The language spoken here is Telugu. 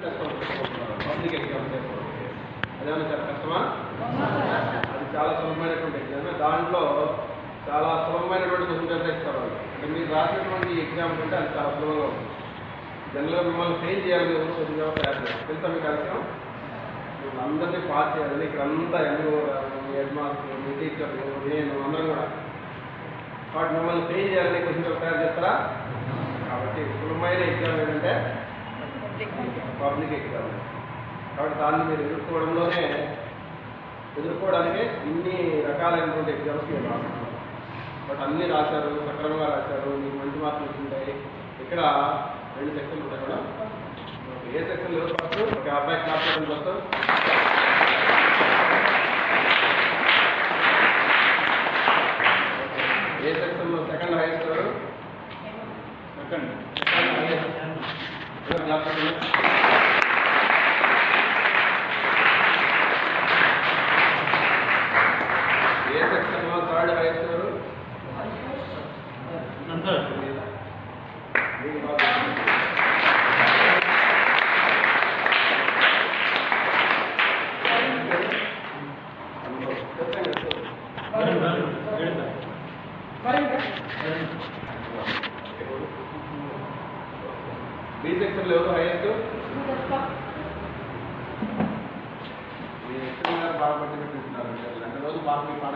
పబ్లిక్ ఎగ్జామ్స్ అదేమన్నా చాలా కష్టమా అది చాలా సులభమైనటువంటి ఎగ్జామ్ దాంట్లో చాలా సులభమైనటువంటి క్వశ్చన్ పేపర్ ఇస్తారు అంటే మీరు రాసినటువంటి ఎగ్జామ్ కంటే అది చాలా సులభంగా ఉంటుంది జనరల్గా మిమ్మల్ని ఫెయిల్ చేయాలని ఎవరు కొద్దిగా తయారు చేస్తారు తెలుసా మీకు అర్థం మిమ్మల్ని అందరినీ పాస్ చేయాలి ఇక్కడ అంతా ఎంఓ మీ హెడ్ మాస్టర్ మీ టీచర్ నేను అందరం కూడా కాబట్టి మిమ్మల్ని ఫెయిల్ చేయాలని క్వశ్చన్ పేపర్ తయారు చేస్తారా కాబట్టి సులభమైన ఎగ్జామ్ ఏంటంటే పబ్లిక్ ఎగ్జామ్ కాబట్టి దాన్ని మీరు ఎదుర్కోవడంలోనే ఎదుర్కోవడానికే ఇన్ని రకాలైనటువంటి ఎగ్జామ్స్ మీరు రాస్తున్నారు. బట్ అన్నీ రాశారు సక్రమంగా రాశారు మీకు మంచి మార్కులు వచ్చింటాయి. ఇక్కడ రెండు సెక్షన్లు ఉంటాయి కూడా ఏ సెక్షన్ ఎవరు ఫస్ట్ ఒక అబ్బాయి క్లాస్ ఫస్ట్ ఏ సెక్షన్లో సెకండ్ హైయెస్ట్ సెకండ్ ఎవరు జ్ఞాపకం ఏ సెక్షన్లో థర్డ్ హైయెస్ట్ ఎవరు మీకు బాగా బి సెక్షన్లో ఎవరు హైయెస్ట్ బాగా పట్టి పెట్టింటున్నారు అంటే రెండు రోజులు బాగా పాడ